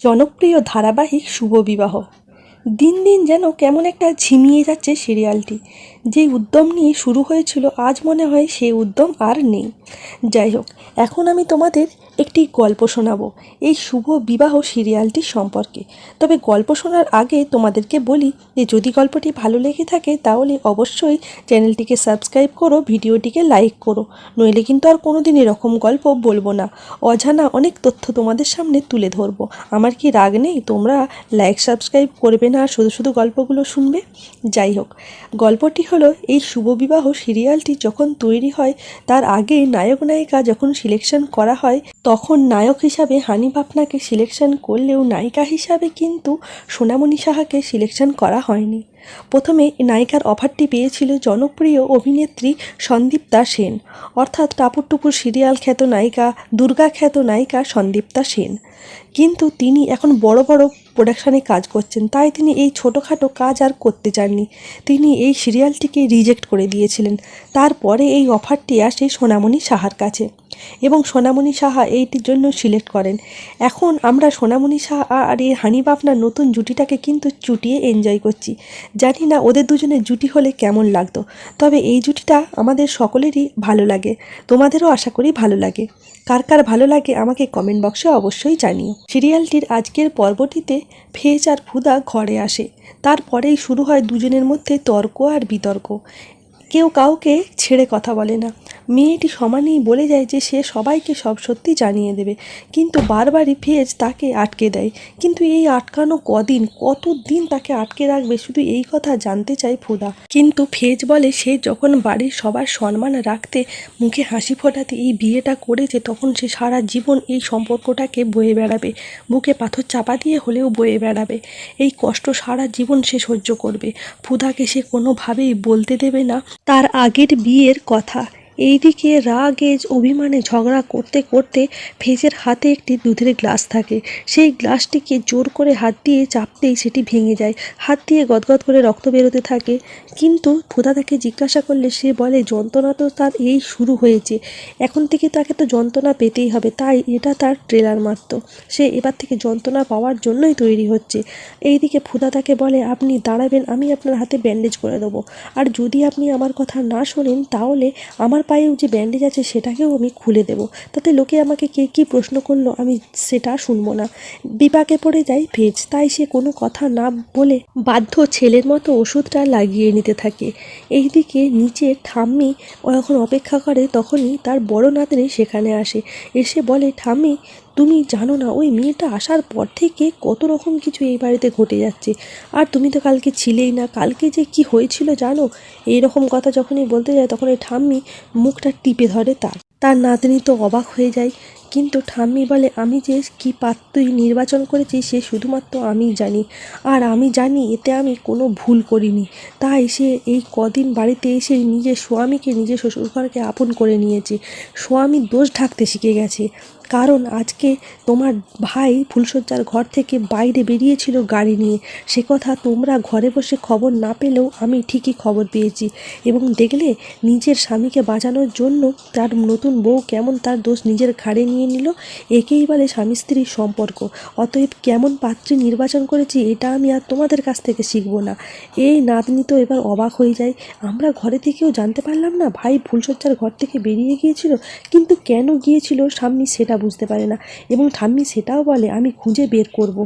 জনপ্রিয় ধারাবাহিক শুভ বিবাহ। দিন দিন যেন কেমন একটা ঝিমিয়ে যাচ্ছে সিরিয়ালটি। যে উদ্যম নিয়ে শুরু হয়েছিল, আজ মনে হয় সেই উদ্যম আর নেই। যাই হোক, এখন আমি তোমাদের একটি গল্প শোনাবো, এই শুভ বিবাহ সিরিয়ালটি সম্পর্কে। তবে গল্প শোনার আগে তোমাদেরকে বলি যে, যদি গল্পটি ভালো লেগে থাকে, তাহলে অবশ্যই চ্যানেলটিকে সাবস্ক্রাইব করো, ভিডিওটিকে লাইক করো। নইলে কিন্তু আর কোনোদিন এরকম গল্প বলব না। অজানা অনেক তথ্য তোমাদের সামনে তুলে ধরবো। আমার কি রাগ নেই? তোমরা লাইক, সাবস্ক্রাইব করবে না শুধু শুধু গল্পগুলো শুনবে? যাই হোক, গল্পটি হলো এই শুভবিবাহ সিরিয়ালটি যখন তৈরি হয়, তার আগে নায়ক নায়িকা যখন সিলেকশন করা হয়, তখন নায়ক হিসাবে হানিফ আপনাকে সিলেকশন করলেও নায়িকা হিসাবে কিন্তু সোনামণি সাহাকে সিলেকশন করা হয়নি। প্রথমে নায়িকার অফারটি পেয়েছিল জনপ্রিয় অভিনেত্রী সন্দীপ্তা সেন। অর্থাৎ টাপুর টুপুর সিরিয়াল খ্যাত নায়িকা, দুর্গা খ্যাত নায়িকা সন্দীপ্তা সেন। কিন্তু তিনি এখন বড় বড় প্রোডাকশানে কাজ করছেন, তাই তিনি এই ছোটোখাটো কাজ আর করতে চাননি। তিনি এই সিরিয়ালটিকে রিজেক্ট করে দিয়েছিলেন। তারপরে এই অফারটি আসে সোনামণি সাহার কাছে। এবং সোনামণি সাহা এইটির জন্য সিলেক্ট করেন। এখন আমরা সোনামণি সাহা আর এই হানি বাপনার নতুন জুটিটাকে কিন্তু চুটিয়ে এনজয় করছি। জানি না ওদের দুজনের জুটি হলে কেমন লাগতো, তবে এই জুটিটা আমাদের সকলেরই ভালো লাগে। তোমাদেরও আশা করি ভালো লাগে। কার কার ভালো লাগে আমাকে কমেন্ট বক্সে অবশ্যই জানিও। সিরিয়ালটির আজকের পর্বটিতে ফেজ আর ফুদা ঘরে আসে। তারপরেই শুরু হয় দুজনের মধ্যে তর্ক আর বিতর্ক। কেউ কাউকে ছেড়ে কথা বলে না। মেয়েটি সমানেই বলে যায় যে সে সবাইকে সব সত্যি জানিয়ে দেবে। কিন্তু বারবারই ফেজ তাকে আটকে দেয়। কিন্তু এই আটকানো কদিন কত দিন তাকে আটকে রাখবে শুধু এই কথা জানতে চায় ফুদা। কিন্তু ফেজ বলে, সে যখন বাড়ির সবার সম্মান রাখতে মুখে হাসি ফোটাতে এই বিয়েটা করেছে, তখন সে সারা জীবন এই সম্পর্কটাকে বয়ে বেড়াবে। বুকে পাথর চাপা দিয়ে হলেও বয়ে বেড়াবে। এই কষ্ট সারা জীবন সে সহ্য করবে। ফুদাকে সে কোনোভাবেই বলতে দেবে না। তার আগের বিয়ের কথা। এইদিকে রাগেজ অভিমানে ঝগড়া করতে করতে ফেজের হাতে একটি দুধের গ্লাস থাকে। সেই গ্লাসটিকে জোর করে হাত দিয়ে চাপতেই সেটি ভেঙে যায়। হাত দিয়ে গদগদ করে রক্ত বেরোতে থাকে। কিন্তু ফুদা তাকে জিজ্ঞাসা করলে সে বলে, যন্ত্রণা তো তার এই শুরু হয়েছে। এখন থেকে তাকে তো যন্ত্রণা পেতেই হবে। তাই এটা তার ট্রেলার মাত্র। সে এবার থেকে যন্ত্রণা পাওয়ার জন্যই তৈরি হচ্ছে। এইদিকে ফুদা তাকে বলে, আপনি দাঁড়াবেন, আমি আপনার হাতে ব্যান্ডেজ করে দেবো। আর যদি আপনি আমার কথা না শোনেন, তাহলে আমার পায়েও যে ব্যান্ডেজ আছে সেটাকেও আমি খুলে দেব। তাতে লোকে আমাকে কে কী প্রশ্ন করল আমি সেটা শুনব না। বিপাকে পড়ে যায় ভেজ, তাই সে কোনো কথা না বলে বাধ্য ছেলের মতো ওষুধটা লাগিয়ে নিতে থাকে। এইদিকে নিচে ঠাম্মি যখন অপেক্ষা করে তখনই তার বড় নাতনি সেখানে আসে। এসে বলে, ঠাম্মি তুমি জানো না, ওই মেয়েটা আসার পর থেকে কত রকম কিছু এই বাড়িতে ঘটে যাচ্ছে। আর তুমি তো কালকে ছিলেই না, কালকে যে কি হয়েছিল জানো? এই রকম কথা যখনই বলতে যায়, তখন এই ঠাম্মি মুখটা টিপে ধরে তার। তার নাতনি তো অবাক হয়ে যায়, কিন্তু ঠাম্মি বলে, আমি যে কী পাত্রই নির্বাচন করেছি, সে শুধুমাত্র আমিই জানি। আর আমি জানি, এতে আমি কোনো ভুল করিনি। তাই সে এই কদিন বাড়িতে এসে নিজের স্বামীকে, নিজের শ্বশুরঘরকে আপন করে নিয়েছে। স্বামীর দোষ ঢাকতে শিখে গেছে। কারণ আজকে তোমার ভাই ফুলশয্যার ঘর থেকে বাইরে বেরিয়েছিল গাড়ি নিয়ে। সে কথা তোমরা ঘরে বসে খবর না পেলেও আমি ঠিকই খবর পেয়েছি এবং দেখলে নিজের স্বামীকে বাঁচানোর জন্য তার নতুন বউ কেমন তার দোষ নিজের ঘাড়ে নিয়ে নিল। একেই বলে স্বামী স্ত্রীর সম্পর্ক। অতএব কেমন পাত্রী নির্বাচন করেছি এটা আমি আর তোমাদের কাছ থেকে শিখব না। এই নাতনি তো এবার অবাক হয়ে যায়। আমরা ঘরে থেকেও জানতে পারলাম না ভাই ফুলশয্যার ঘর থেকে বেরিয়ে গিয়েছিল, কিন্তু কেন গিয়েছিল স্বামী সেটা বুঝতে পারে না এবং ঠাম্মি সেটাও বলে আমি খুঁজে বের করব।